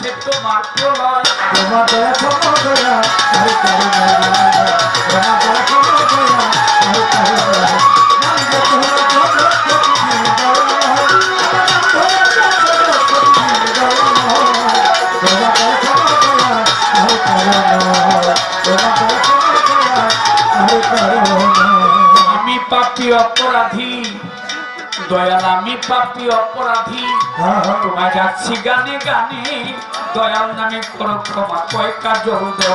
আসছে তোমার প্রলয় তোমার দয়া ক্ষমা দয়া তোমার দয়া ক্ষমা দয়া। আমি পাপি অপরাধী দয়াল আমি পাপি অপরাধী। তোমায় যাচ্ছি গানে গানে। দয়াল নামে করো ক্ষমা কয়েক কাজ দেও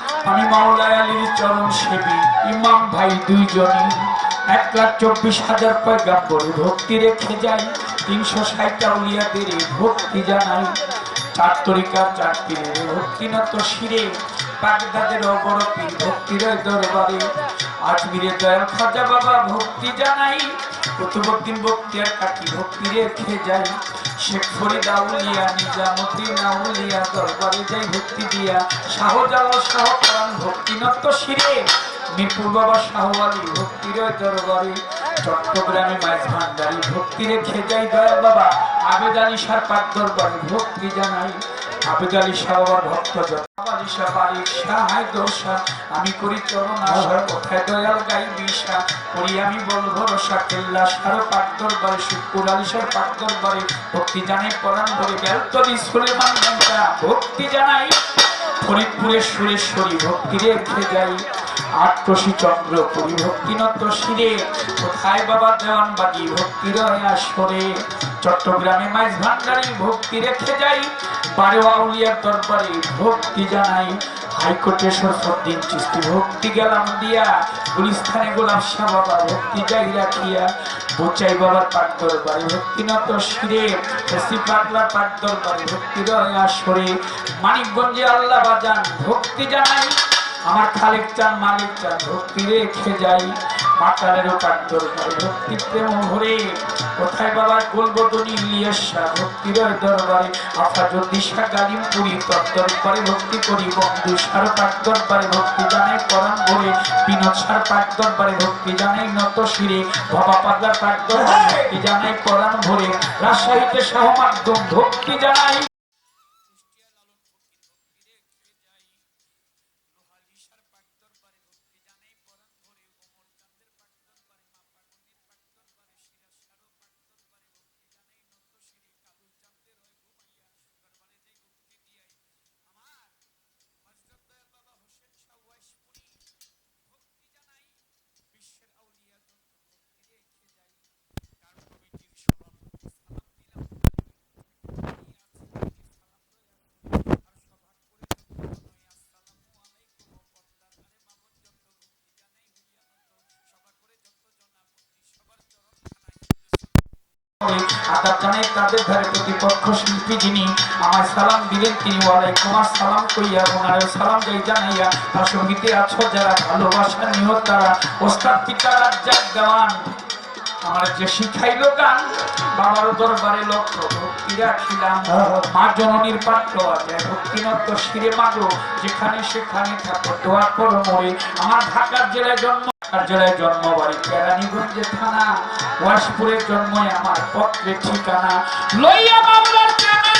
আমি মাওলায় আলীর চরণ সেবী, ইমাম ভাই দুইজনই। এক লাখ চব্বিশ হাজার পয়গাম্বর ভক্তি রেখে যাই, তিনশো ষাটটা উলিয়াদের ভক্তি জানাই। চার তরিকার চার পীরের ভক্তি নত শিরে, বাগদাদের অবরপীর ভক্তির দরবারে। আজমিরে দয়াল খাজা বাবা ভক্তি জানাই কুতুবুদ্দিন বক্তিয়ার কাকি ভক্তি রেখে যাই। শেখ ফরিদ আউলিয়া নিজামুদ্দিন আউলিয়া দরবারে যাই ভক্তি দিয়া। শাহজালাল শাহ পরাণ ভক্তি নত শিরে, মিরপুর বাবা শাহ আলী ভক্তির দরবারে। চট্টগ্রামে মাইজ ভান্ডারি ভক্তি রেখে যাই দয়াল বাবা। আবেদানি সার পাক দরবারে ভক্তি জানাই। আমি করি চরণ আশা কোথায় দয়াল গাই বিষা করি আমি বল ভরসা, কেল্লা সার পাক দরবারে, শুকুর আলিসার পাক দরবারে। ভক্তি জানাই পরাণ ধরে বেলতলি ঘণ্টা। ভক্তি জানাই, ফরিদপুরের সুরেশ্বরী, ভক্তি রেখে যাই। আট্রসী চন্দ্র পরিভক্তিনত শিরে। কোথায় বাবা দেওয়ান বাগি ভক্তি রয় আসরে? চট্টগ্রামে মাইজ ভান্ডারি ভক্তি রেখে যাই। বারেওয়া উলিয়ার দরবারে ভক্তি জানাই। হাইকোর্টে চিস্তি ভক্তি গেলাম দিয়া। গুলিস্থানে শাহ বাবা ভক্তি যাই রাখিয়া। বোচাই বাবার পাক দরবারে শিরে। এসি পাগলা পাক দরবারে ভক্তি রয় আসরে। মানিকগঞ্জে আল্লাহ বাজান ভক্তি জানাই। আমার খালেক চান মালিক চান ভক্তি রেখে যাই মাতালেরও পাক দরবারে ভক্তি প্রেম ভরে। কোথায় বাবা গোলবদনী ইলিয়াসা ভক্তির দরবারে? আফা জ্যোতিষা গালিম পুরী তর দরবারে ভক্তি করি। বন্ধু সার পাক দরবারে ভক্তি জানাই পরাণ ভরে। বিনোদ সার পাক দরবারে ভক্তি জানাই নত শিরে। ভবা পাগলার পাক দরবারে ভক্তি জানাই পরাণ ভরে। রাজশাহীতে শাহ মাধ্যম ভক্তি জানাই আদাব জানাই তাদের ধারে প্রতিপক্ষ শিল্পী যিনি আমার সালাম দিলেন তিনি, ওয়ালাইকুম আসসালাম কইয়া ওনার সালাম যাই জানাইয়া তার সঙ্গীতে আছো যারা ভালোবাসা নিহত তারা, ওস্তাদ পিতা রাজ্জাক দেওয়ান আমার যে শিখাইলো গান, বাবার দরবারে লক্ষ্য ভক্তি রাখিলাম। মা জননীর পাত্র আছে ভক্তিনত শিরে মাগো, যেখানে সেখানে থাকো, দোয়া করো মরে। আমার ঢাকার জেলায় জন্ম ঢাকার জেলায় জন্ম বাড়ি কেরানীগঞ্জে থানা ওয়াশপুরের জন্মই আমার পত্রে ঠিকানা। লইয়া বাংলার প্রেমের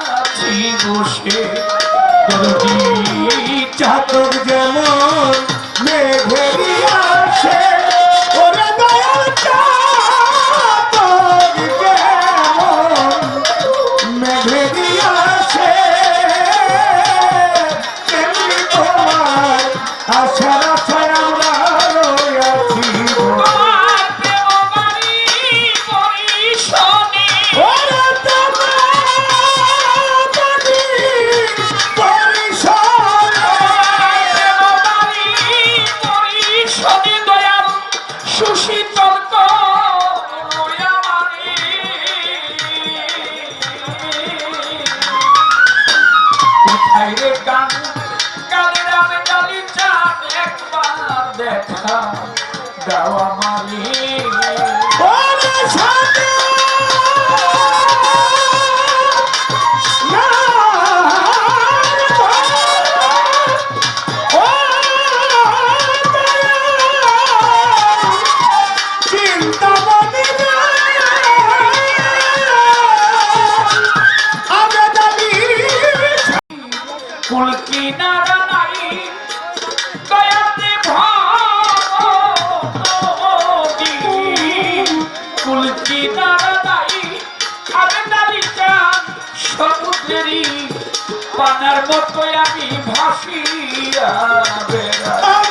বসে চাকর যেমন দেখা দাও আমারে। পানার মতো আমি ভাসিয়া বেড়া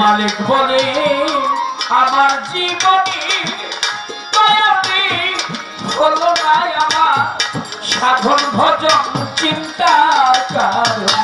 মালিক হলে আমার জীবনে দয়াবি হলো না আমার সাধন ভজন চিন্তা কারণ।